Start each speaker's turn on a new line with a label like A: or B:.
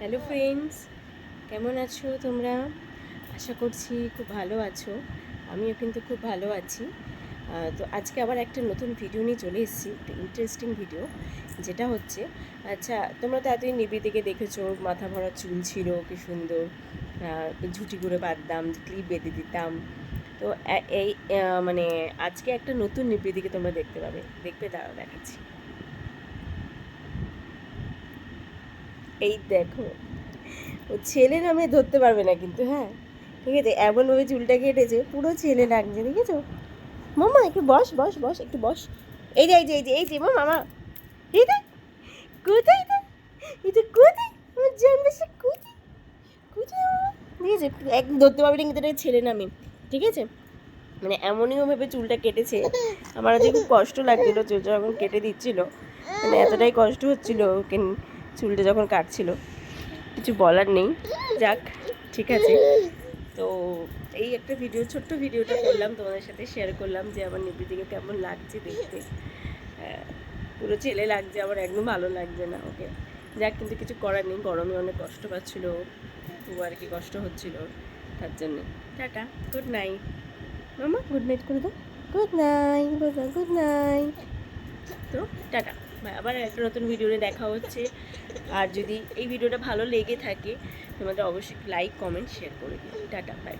A: Hello friends কেমন আছো তোমরা? আশা করছি খুব ভালো আছো। আমিও কিন্তু খুব ভালো আছি। তো আজকে আবার একটা নতুন ভিডিও নিয়ে চলে এসেছি, একটা ইন্টারেস্টিং ভিডিও যেটা হচ্ছে আচ্ছা তোমরা তো এতদিন নিবিদিকে দেখেছ, মাথা ভরা চুল ছিল, কি সুন্দর ঝুটি করে বাঁধতাম ক্লিপ বেঁধে দিতাম। তো এই মানে আজকে একটা নতুন নিবিদিকে তোমরা দেখতে পাবে, দেখবে, দাঁড়াও দেখাচ্ছি। এই দেখো। ও ছেলে নামে ধরতে পারবে না কিন্তু হ্যাঁ? ঠিক আছে, এমনভাবে চুলটা কেটেছে, পুরো ছেলে লাগছে দেখেছ? মামা, একটু বস বস বস, একটু বস। এই যে এই যে এই যে এই যে, মামা এই দেখ কোথায় এটা? এটা কোথায়? আমার জানবে সে কোথায়? কোথায় ঠিক আছে একদম ধরতে পারবে না কিন্তু এটা ছেলে নামে, ঠিক আছে? মানে এমনই ভাবে চুলটা কেটেছে, আমার আজকে খুব কষ্ট লাগছিল, চুলটা যখন কেটে দিচ্ছিল মানে এতটাই কষ্ট হচ্ছিল ওকে চুলটা যখন কাটছিল কিছু বলার নেই। যাক ঠিক আছে। তো এই একটা ভিডিও ছোট্ট ভিডিওটা করলাম তোমাদের সাথে শেয়ার করলাম যে আমার নিবৃতিকে কেমন লাগছে দেখতে। পুরো ছেলে লাগছে আমার একদম ভালো লাগছে না ওকে। যাক কিন্তু কিছু করার নেই গরমে অনেক কষ্ট পাচ্ছিলো খুব আর কি কষ্ট হচ্ছিল তার জন্য। টাটা গুড নাইট মামা গুড নাইট করে দাও। Good night good night good night তো টাটা। আবার একটা নতুন ভিডিওতে দেখা হচ্ছে। আর যদি এই ভিডিওটা ভালো লেগে থাকে, তোমাদের অবশ্যই লাইক কমেন্ট শেয়ার করে দিও। Tata bye bye